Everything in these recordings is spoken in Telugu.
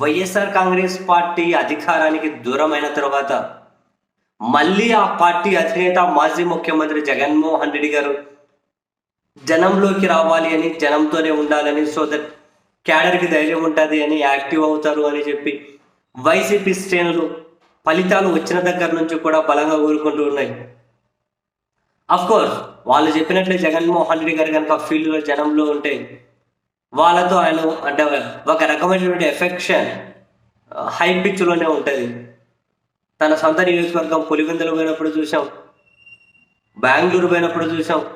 వైఎస్ఆర్ కాంగ్రెస్ పార్టీ అధికారానికి దూరమైన తర్వాత మళ్ళీ ఆ పార్టీ అధినేత మాజీ ముఖ్యమంత్రి జగన్మోహన్ రెడ్డి గారు జనంలోకి రావాలి అని జనంతోనే ఉండాలని సో దట్ క్యాడర్కి ధైర్యం ఉంటుంది అని యాక్టివ్ అవుతారు అని చెప్పి వైసీపీ శ్రేణులు ఫలితాలు వచ్చిన దగ్గర నుంచి కూడా బలంగా కోరుకుంటూ ఉన్నాయి. అఫ్కోర్స్ వాళ్ళు చెప్పినట్లే జగన్మోహన్ రెడ్డి గారు కనుక ఫీల్డ్లో జనంలో ఉంటే వాళ్ళతో ఆయన అంటే ఒక రకమైనటువంటి ఎఫెక్షన్ హై పిచ్లోనే ఉంటుంది. తన సొంత నియోజకవర్గం పులివెందులు పోయినప్పుడు చూసాం బెంగళూరు పోయినప్పుడు చూసాం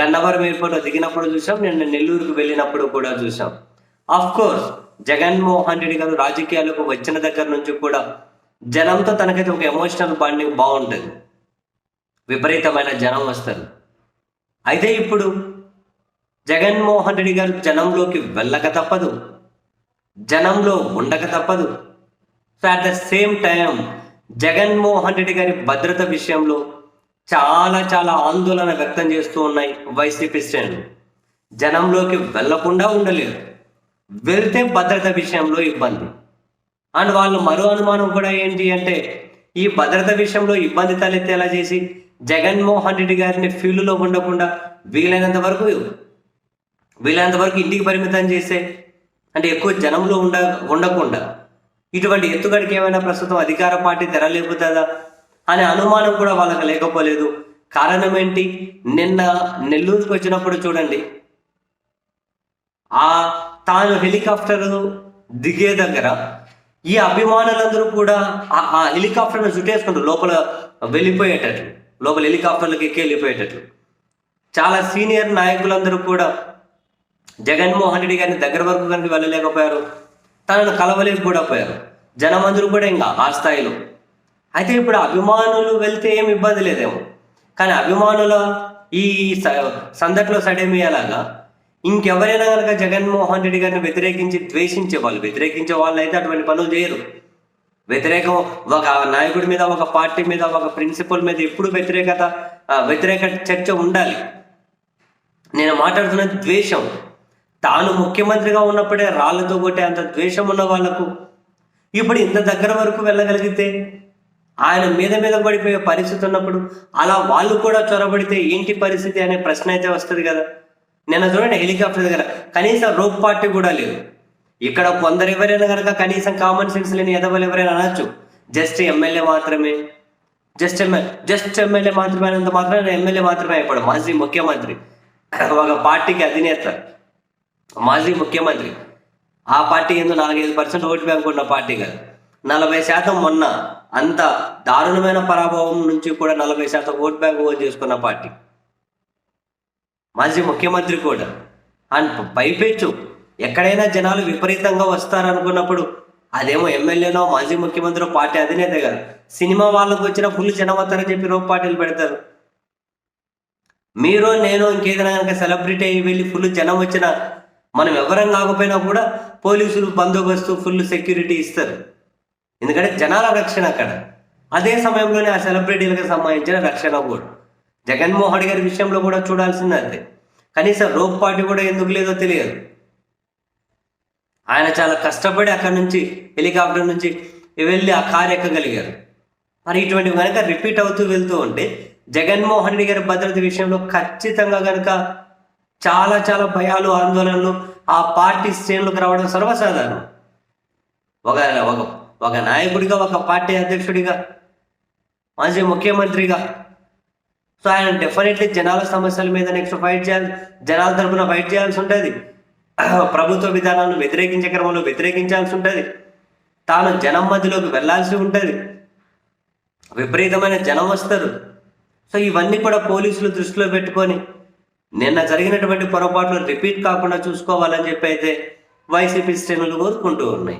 గన్నవరం ఎయిర్పోర్ట్లో దిగినప్పుడు చూసాం నేను నెల్లూరుకు వెళ్ళినప్పుడు కూడా చూసాం ఆఫ్ కోర్స్ జగన్మోహన్ రెడ్డి గారు రాజకీయాలకు వచ్చిన దగ్గర నుంచి కూడా జనంతో తనకైతే ఒక ఎమోషనల్ బాండింగ్ బాగుంటుంది. విపరీతమైన జనం వస్తారు. అయితే ఇప్పుడు జగన్మోహన్ రెడ్డి గారు జనంలోకి వెళ్ళక తప్పదు జనంలో ఉండక తప్పదు. So at the same time Jaganmohan Reddy గారి భద్రత విషయంలో చాలా చాలా ఆందోళన వ్యక్తం చేస్తూ ఉన్నాయి వైసీపీ శ్రేణులు. జనంలోకి వెళ్ళకుండా ఉండలేరు వెళ్తే భద్రత విషయంలో ఇబ్బంది. అండ్ వాళ్ళు మరో అనుమానం కూడా ఏంటి అంటే ఈ భద్రత విషయంలో ఇబ్బంది తలెత్తేలా చేసి జగన్మోహన్ రెడ్డి గారిని ఫీల్డ్లో ఉండకుండా వీలైనంత వరకు వీళ్ళంతవరకు వరకు ఇంటికి పరిమితం చేసే అంటే ఎక్కువ జనంలో ఉండ ఉండకుండా ఇటువంటి ఎత్తుగడికి ఏమైనా ప్రస్తుతం అధికార పార్టీ తెరలేపుతుందా అనే అనుమానం కూడా వాళ్ళకి లేకపోలేదు. కారణం ఏంటి? నిన్న నెల్లూరుకు వచ్చినప్పుడు చూడండి. ఆ తాను హెలికాప్టర్ దిగే దగ్గర ఈ అభిమానులందరూ కూడా ఆ ఆ హెలికాప్టర్ను చుట్టేసుకుంటారు లోపల వెళ్ళిపోయేటట్లు లోపల హెలికాప్టర్లకు ఎక్కి వెళ్ళిపోయేటట్లు. చాలా సీనియర్ నాయకులందరూ కూడా జగన్మోహన్ రెడ్డి గారిని దగ్గర వరకు కనుక వెళ్ళలేకపోయారు. తనను కలవలేక కూడా పోయారు. జనమందరూ కూడా ఇంకా ఆ స్థాయిలో. అయితే ఇప్పుడు అభిమానులు వెళ్తే ఏం ఇబ్బంది లేదేమో. కానీ అభిమానుల ఈ స- సందట్లో సడేమియాలాగా ఇంకెవరైనా కనుక జగన్మోహన్ రెడ్డి గారిని వ్యతిరేకించి ద్వేషించే వాళ్ళు వ్యతిరేకించే వాళ్ళు అయితే అటువంటి పనులు చేయరు. వ్యతిరేకం ఒక నాయకుడి మీద ఒక పార్టీ మీద ఒక ప్రిన్సిపల్ మీద ఎప్పుడు వ్యతిరేకత వ్యతిరేక చర్చ ఉండాలి. నేను మాట్లాడుతున్న ద్వేషం. తాను ముఖ్యమంత్రిగా ఉన్నప్పుడే రాళ్ళతో కొట్టే అంత ద్వేషం ఉన్న వాళ్ళకు ఇప్పుడు ఇంత దగ్గర వరకు వెళ్ళగలిగితే ఆయన మీద మీద పడిపోయే పరిస్థితి ఉన్నప్పుడు అలా వాళ్ళు కూడా చొరబడితే ఏంటి పరిస్థితి అనే ప్రశ్న అయితే వస్తుంది కదా. నిన్న చూడండి హెలికాప్టర్ దగ్గర కనీసం రోప్ పార్టీ కూడా లేదు. ఇక్కడ కొందరు ఎవరైనా కనుక కనీసం కామన్ సెన్స్ లేని ఎదవలు ఎవరైనా అనొచ్చు. జస్ట్ ఎమ్మెల్యే మాత్రమే. జస్ట్ ఎమ్మెల్యే జస్ట్ ఎమ్మెల్యే మాత్రమే అయినంత మాత్రమే ఎమ్మెల్యే మాత్రమే అయిపోయాడు మాజీ ముఖ్యమంత్రి. ఒక పార్టీకి అధినేత. మాజీ ముఖ్యమంత్రి. ఆ పార్టీ ఎందు నాలుగైదు పర్సెంట్ ఓటు బ్యాంక్ ఉన్న పార్టీ కాదు. నలభై శాతం మొన్న అంత దారుణమైన పరాభవం నుంచి కూడా నలభై శాతం ఓటు బ్యాంక్ ఓన్ చేసుకున్న పార్టీ. మాజీ ముఖ్యమంత్రి కూడా. అండ్ పైపెచ్చు ఎక్కడైనా జనాలు విపరీతంగా వస్తారనుకున్నప్పుడు అదేమో ఎమ్మెల్యేనో మాజీ ముఖ్యమంత్రి పార్టీ అధినేత కదా. సినిమా వాళ్ళకు వచ్చిన ఫుల్ జనం వస్తారని చెప్పి రోప్ పార్టీలు పెడతారు. మీరు నేను ఇంకేదైనా కనుక సెలబ్రిటీ అయ్యి వెళ్ళి ఫుల్ జనం వచ్చిన మనం ఎవరం కాకపోయినా కూడా పోలీసులు బందోబస్తు ఫుల్ సెక్యూరిటీ ఇస్తారు. ఎందుకంటే జనాల రక్షణ అక్కడ. అదే సమయంలోనే ఆ సెలబ్రిటీలకు సంబంధించిన రక్షణ కూడా. జగన్మోహన్ గారి విషయంలో కూడా చూడాల్సింది అంతే. కనీసం రోప్ పార్టీ కూడా ఎందుకు లేదో తెలియదు. ఆయన చాలా కష్టపడి అక్కడ నుంచి హెలికాప్టర్ నుంచి వెళ్ళి ఆ కారు ఎక్కగలిగారు. మరి ఇటువంటి కనుక రిపీట్ అవుతూ వెళ్తూ ఉంటే జగన్మోహన్ రెడ్డి గారి భద్రత విషయంలో ఖచ్చితంగా కనుక చాలా చాలా భయాలు ఆందోళనలు ఆ పార్టీ శ్రేణులకు రావడం సర్వసాధారణం. ఒక ఒక ఒక నాయకుడిగా ఒక పార్టీ అధ్యక్షుడిగా మాజీ ముఖ్యమంత్రిగా. సో ఆయన డెఫినెట్లీ జనాల సమస్యల మీద నెక్స్ట్ ఫైట్ చేయాలి జనాల తరపున ఫైట్ చేయాల్సి ఉంటుంది. ప్రభుత్వ విధానాలను వ్యతిరేకించే క్రమంలో వ్యతిరేకించాల్సి ఉంటుంది. తాను జనం మధ్యలోకి వెళ్ళాల్సి ఉంటుంది. విపరీతమైన జనం వస్తారు. సో ఇవన్నీ కూడా పోలీసులు దృష్టిలో పెట్టుకొని నిన్న జరిగినటువంటి పొరపాట్లు రిపీట్ కాకుండా చూసుకోవాలని చెప్పి అయితే వైసీపీ శ్రేణులు కోరుకుంటూ ఉన్నాయి.